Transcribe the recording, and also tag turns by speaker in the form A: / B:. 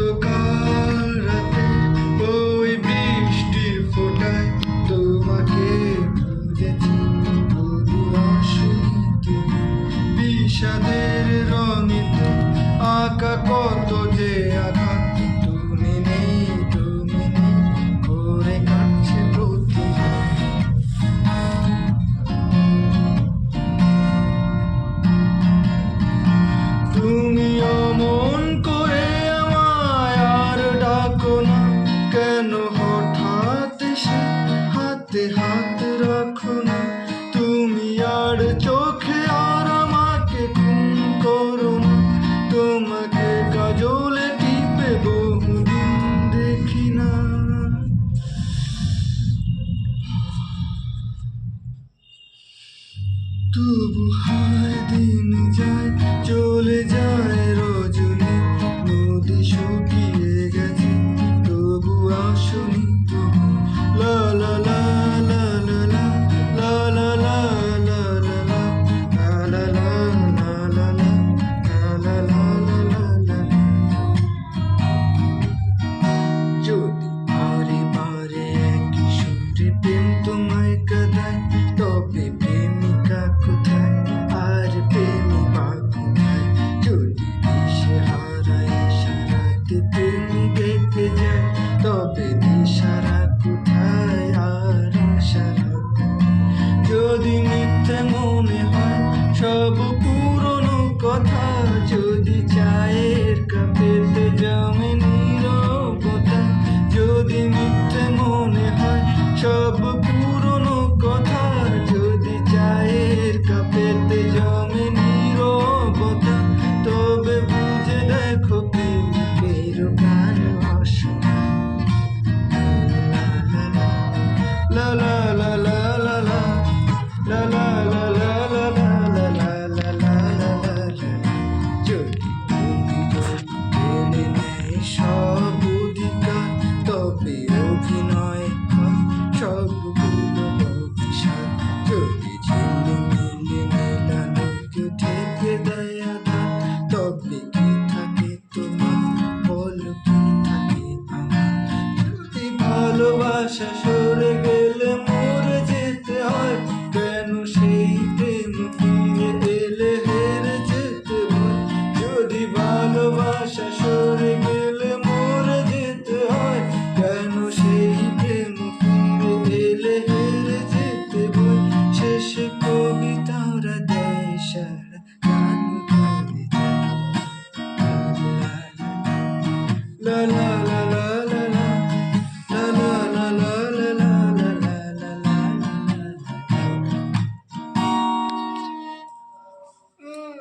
A: গতকাল রাতে ওই ফোটায় তোমাকে বুঝেছি বধু আঁকা কত তোমার চোখে আর আমাকে ঘুম করো তোমাকে কাজলে টিপে বহুদিন দেখি না। তবু হায় দিন যায়, চলে যদি চায়ের কাপেতে জমে না Shashua.